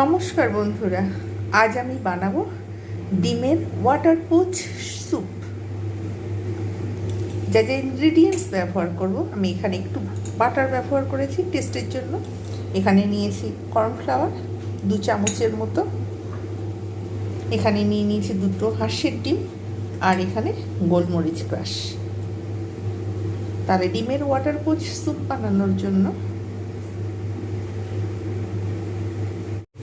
নমস্কার বন্ধুরা, আজ আমি বানাবো ডিমের ওয়াটার পুচ স্যুপ যা যা ইনগ্রিডিয়েন্টস ব্যবহার করব, আমি এখানে একটু বাটার ব্যবহার করেছি টেস্টের জন্য। এখানে নিয়েছি কর্নফ্লাওয়ার দু চামচের মতো। এখানে নিয়ে নিয়েছি দুটো হাঁসের ডিম আর এখানে গোলমরিচ ক্রাশ তাহলে ডিমের ওয়াটার পুচ স্যুপ বানানোর জন্য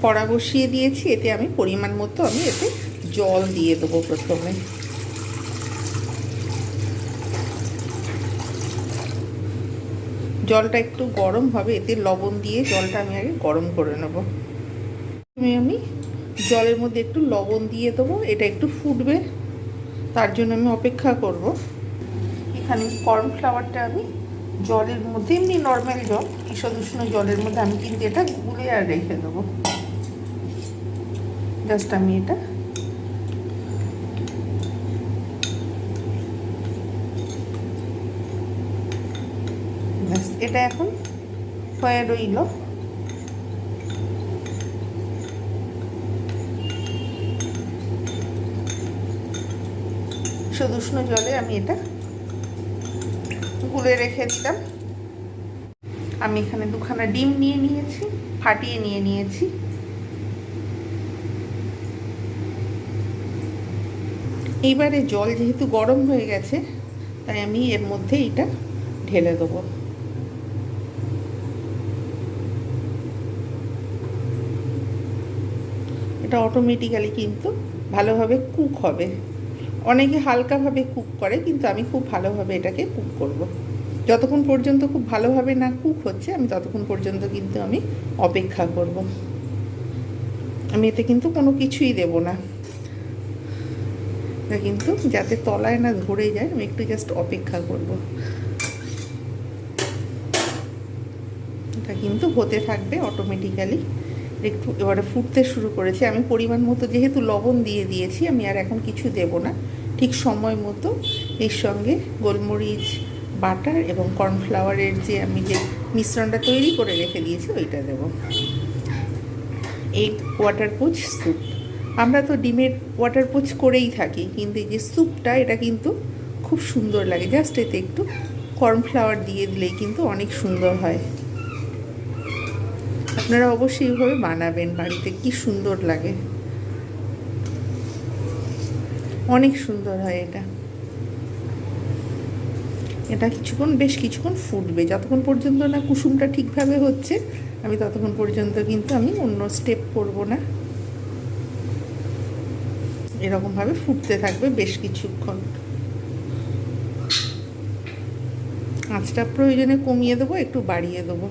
কড়া বসিয়ে দিয়েছি, এতে আমি পরিমাণ মতো আমি এতে জল দিয়ে দেবো প্রথমে। জলটা একটু গরম হবে, এতে লবণ দিয়ে জলটা আমি আগে গরম করে নেব। আমি আমি জলের মধ্যে একটু লবণ দিয়ে দেবো, এটা একটু ফুটবে, তার জন্য আমি অপেক্ষা করব। এখানে কর্নফ্লাওয়ারটা আমি জলের মধ্যে, এমনি নর্মাল জল ঈষদ উষ্ণ জলের মধ্যে আমি কিন্তু এটা গুলে আর রেখে দেবো। জাস্ট আমি এটা ব্যাস, এটা এখন হয়ে রইল। উষ্ণ জলে আমি এটা গুলে রেখে দিলাম। আমি এখানে দুখানা ডিম নিয়ে নিয়েছি, ফাটিয়ে নিয়ে নিয়েছি। এইবারে জল যেহেতু গরম হয়ে গেছে, তাই আমি এর মধ্যে এটা ঢেলে দেবো এটা অটোমেটিক্যালি কিন্তু ভালোভাবে কুক হবে অনেকে হালকাভাবে কুক করে, কিন্তু আমি খুব ভালোভাবে এটাকে কুক করব। যতক্ষণ পর্যন্ত খুব ভালোভাবে না কুক হচ্ছে, আমি ততক্ষণ পর্যন্ত কিন্তু আমি অপেক্ষা করব। আমি এতে কিন্তু কোনো কিছুই দেব না এটা কিন্তু যাতে তলায় না ধরে যায়, আমি একটু জাস্ট অপেক্ষা করব। এটা কিন্তু হতে থাকবে অটোমেটিক্যালি একটু এবারে ফুটতে শুরু করেছে। আমি পরিমাণ মতো যেহেতু লবণ দিয়ে দিয়েছি, আমি আর এখন কিছু দেব না। ঠিক সময় মতো এর সঙ্গে গোলমরিচ, বাটার এবং কর্নফ্লাওয়ারের যে আমি যে মিশ্রণটা তৈরি করে রেখে দিয়েছি, ওইটা দেব। এই ওয়াটার পুচ স্যুপ আমরা তো ডিমের ওয়াটার পোচ করেই থাকি, কিন্তু এই যে স্যুপটা, এটা কিন্তু খুব সুন্দর লাগে। জাস্ট এতে একটু কর্নফ্লাওয়ার দিয়ে দিলেই কিন্তু অনেক সুন্দর হয়। আপনারা অবশ্যই এইভাবে বানাবেন বাড়িতে, কি সুন্দর লাগে। অনেক সুন্দর হয় এটা। এটা কিছুক্ষণ, বেশ কিছুক্ষণ ফুটবে। যতক্ষণ পর্যন্ত না কুসুমটা ঠিকভাবে হচ্ছে, আমি ততক্ষণ পর্যন্ত কিন্তু আমি অন্য স্টেপ করব না। এরকমভাবে ফুটতে থাকবে বেশ কিছুক্ষণ। আঁচটা প্রয়োজনে কমিয়ে দেবো, একটু বাড়িয়ে দেবো।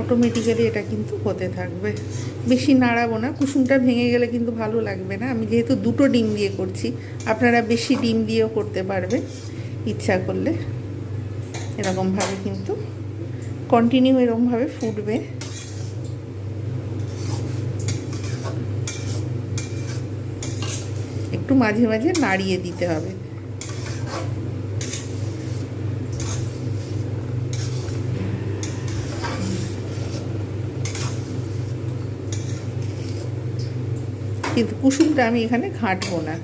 অটোমেটিক্যালি এটা কিন্তু হতে থাকবে। বেশি নাড়াবো না, কুসুমটা ভেঙে গেলে কিন্তু ভালো লাগবে না। আমি যেহেতু দুটো ডিম দিয়ে করছি, আপনারা বেশি ডিম দিয়েও করতে পারবে, ইচ্ছা করলে। এরকমভাবে কিন্তু কন্টিনিউ এরকমভাবে ফুটবে। একটু মাঝে মাঝে নাড়িয়ে দিতে হবে। কিন্তু কুসুমটা আমি এখানে ঘাঁটবো না।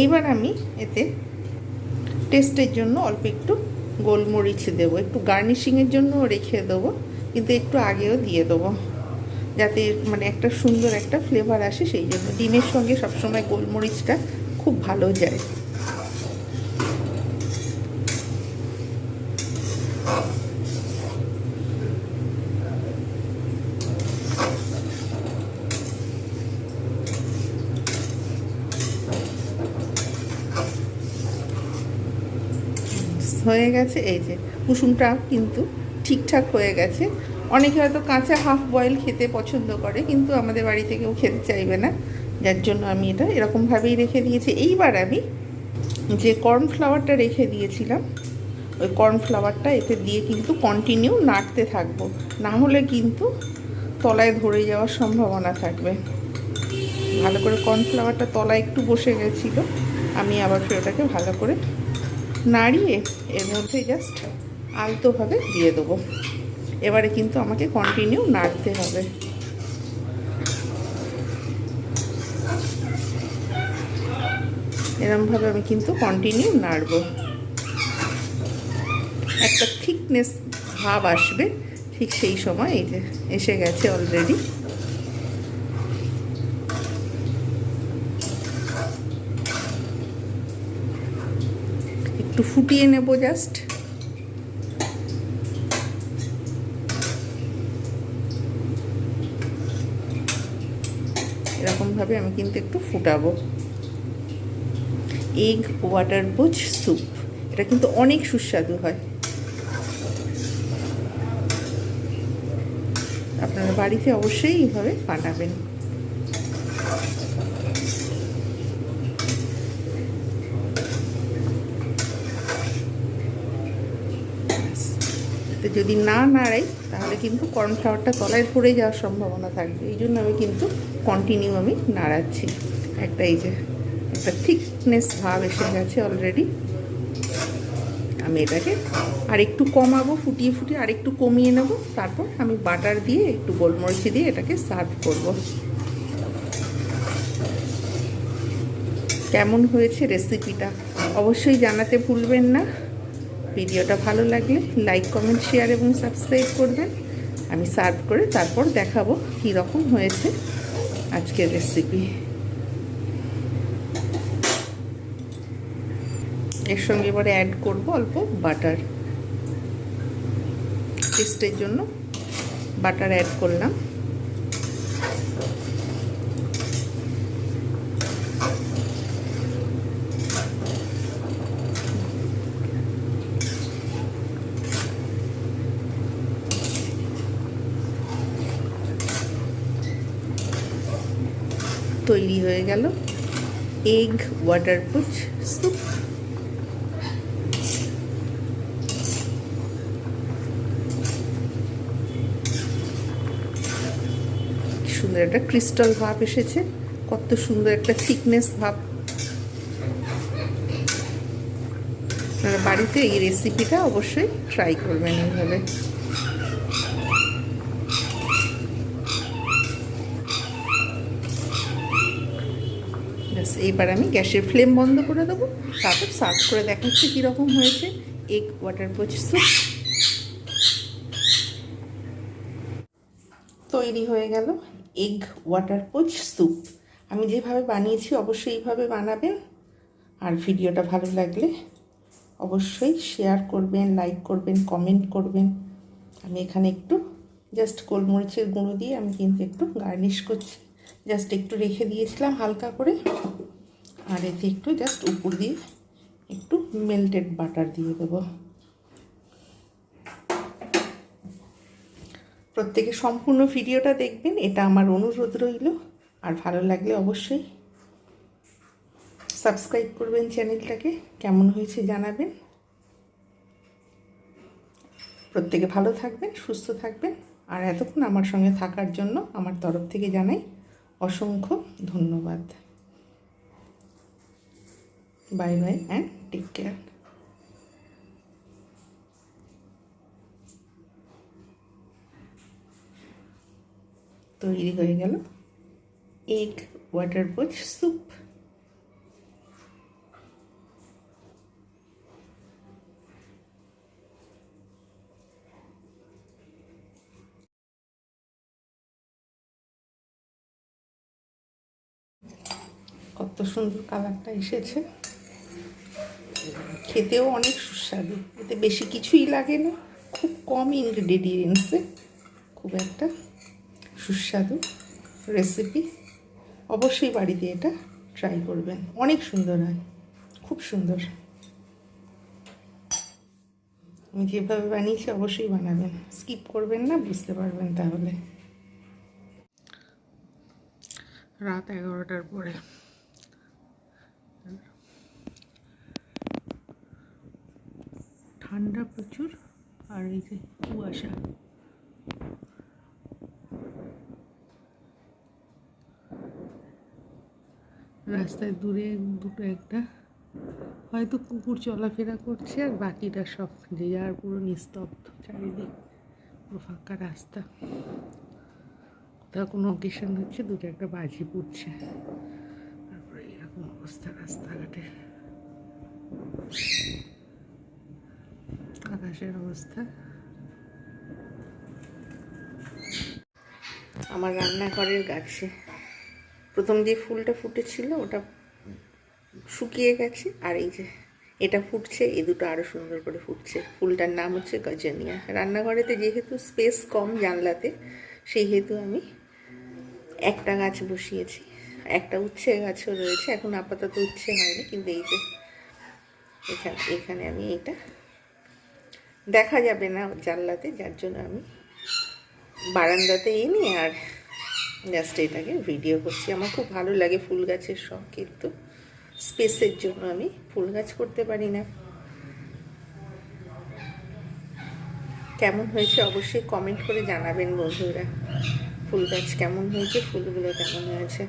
এইবার আমি এতে টেস্টের জন্য অল্প একটু গোলমরিচ দেবো, একটু গার্নিশিংয়ের জন্য রেখে দেবো, কিন্তু একটু আগেও দিয়ে দেবো, যাতে মানে একটা সুন্দর একটা ফ্লেভার আসে সেই জন্য। ডিমের সঙ্গে সবসময় গোলমরিচটা খুব ভালো যায়। হয়ে গেছে, এই যে কুসুমটা কিন্তু ঠিকঠাক হয়ে গেছে। অনেকে হয়তো কাঁচা হাফ বয়েল খেতে পছন্দ করে, কিন্তু আমাদের বাড়িতে কেউ খেতে চাইবে না। যার জন্য আমি এটা এরকমভাবেই রেখে দিয়েছি। এইবার আমি যে কর্নফ্লাওয়ারটা রেখে দিয়েছিলাম, ওই কর্নফ্লাওয়ারটা এতে দিয়ে কিন্তু কন্টিনিউ নাড়তে থাকব। না হলে কিন্তু তলায় ধরে যাওয়ার সম্ভাবনা থাকবে। ভালো করে কর্নফ্লাওয়ারটা তলায় একটু বসে গেছিল, আমি আবার ওটাকে ভালো করে নাড়িয়ে এর মধ্যে জাস্ট আলতোভাবে দিয়ে দেবো। এবারে কিন্তু আমাকে কন্টিনিউ নাড়তে হবে। এরমভাবে আমি কিন্তু কন্টিনিউ নাড়ব। একটা থিকনেস ভাব আসবে, ঠিক সেই সময় এই যে এসে গেছে অলরেডি একটু ফুটিয়ে নেব জাস্ট এরকমভাবে আমি কিন্তু একটু ফুটাবো। এগ ওয়াটার বুচ স্যুপ এটা কিন্তু অনেক সুস্বাদু হয়। আপনারা বাড়িতে অবশ্যই এইভাবে বানাবেন। তো যদি না নাড়াই, তাহলে কিন্তু কর্নফ্লাওয়ারটা তলায় পড়ে যাওয়ার সম্ভাবনা থাকবে। এই জন্য আমি কিন্তু কন্টিনিউ আমি নাড়াচ্ছি। একটা এই যে, একটা থিকনেস ভাব এসে গেছে অলরেডি আমি এটাকে আর একটু কমাবো, ফুটিয়ে ফুটিয়ে আর একটু কমিয়ে নেব। তারপর আমি বাটার দিয়ে একটু গোলমরিচি দিয়ে এটাকে সার্ভ করব। কেমন হয়েছে রেসিপিটা অবশ্যই জানাতে ভুলবেন না। ভিডিওটা ভালো লাগলে লাইক কমেন্ট শেয়ার এবং সাবস্ক্রাইব করবেন। আমি সার্ভ করে তারপর দেখাবো কীরকম হয়েছে আজকের রেসিপি এর সঙ্গে এবারে অ্যাড করব অল্প বাটার টেস্টের জন্য বাটার অ্যাড করলাম। তৈরি হয়ে গেল। এগ ওয়াটারপ্রুফ স্যুপ সুন্দর একটা ক্রিস্টাল ভাব এসেছে। কত সুন্দর একটা থিকনেস ভাব। বাড়িতে এই রেসিপিটা অবশ্যই ট্রাই করবেন এইভাবে। এইবার আমি গ্যাসের ফ্লেম বন্ধ করে দেবো, তারপর সার্ভ করে দেখাচ্ছি কীরকম হয়েছে। Egg, water poach, soup. তৈরি হয়ে গেল এগ, ওয়াটার পোচ, স্যুপ। আমি যেভাবে বানিয়েছি অবশ্যই এইভাবে বানাবেন। আর ভিডিওটা ভালো লাগলে অবশ্যই শেয়ার করবেন, লাইক করবেন, কমেন্ট করবেন। আমি এখানে একটু জাস্ট গোলমরিচের গুঁড়ো দিয়ে আমি কিন্তু একটু গার্নিশ করছি। জাস্ট একটু রেখে দিয়েছিলাম হালকা করে। আর এতে একটু জাস্ট উপর দিয়ে একটু মেল্টেড বাটার দিয়ে দেবো। প্রত্যেকে সম্পূর্ণ ভিডিওটা দেখবেন, এটা আমার অনুরোধ রইল। আর ভালো লাগলে অবশ্যই সাবস্ক্রাইব করবেন চ্যানেলটাকে, কেমন হয়েছে জানাবেন। প্রত্যেকে ভালো থাকবেন, সুস্থ থাকবেন। আর এতক্ষণ আমার সঙ্গে থাকার জন্য আমার তরফ থেকে জানাই অসংখ্য ধন্যবাদ। Bye bye and take care তৈরি হয়ে গেল এগ ওয়াটার পোচ স্যুপ কত সুন্দর কালারটা এসেছে। খেতেও অনেক সুস্বাদু। এতে বেশি কিছুই লাগে না। খুব কম ইনগ্রেডিয়েন্টসে খুব একটা সুস্বাদু রেসিপি অবশ্যই বাড়িতে এটা ট্রাই করবেন। অনেক সুন্দর হয়। খুব সুন্দর। আমি যেভাবে বানিয়েছি অবশ্যই বানাবেন। স্কিপ করবেন না, বুঝতে পারবেন তাহলে। রাত এগারোটার পরে। ঠান্ডা প্রচুর, আর এই যে কুয়াশা। রাস্তায় দূরে দুটো একটা। হয়তো কুকুর চলাফেরা করছে, আর বাকিটা সব যে যার পুরো নিস্তব্ধ চারিদিক, পুরো ফাঁকা রাস্তা। কোথাও কোনো অকেশন হচ্ছে, দুটো একটা বাজি পুড়ছে। তারপরে এরকম অবস্থা রাস্তাঘাটে। আকাশের অবস্থা। আমার রান্নাঘরের গাছে। প্রথম যে ফুলটা ফুটেছিল, ওটা শুকিয়ে গেছে, আর এই যে এটা ফুটছে, এই দুটো আরও সুন্দর করে ফুটছে। ফুলটার নাম হচ্ছে গজনিয়া। রান্নাঘরেতে যেহেতু স্পেস কম জানলাতে সেই হেতু আমি একটা গাছ বসিয়েছি। একটা উচ্ছে গাছও রয়েছে, এখন আপাতত উচ্ছে হয়নি, কিন্তু এই যে এখানে এখানে আমি এটা দেখা যাবে না জানলাতে, যার জন্য আমি বারান্দাতে এনে আর জাস্ট এটাকে ভিডিও করছি। আমার খুব ভালো লাগে ফুল গাছের শখ, কিন্তু স্পেসের জন্য আমি ফুল গাছ করতে পারি না। কেমন হয়েছে অবশ্যই কমেন্ট করে জানাবেন বন্ধুরা। ফুল গাছ কেমন হয়েছে? ফুলগুলো কেমন হয়েছে?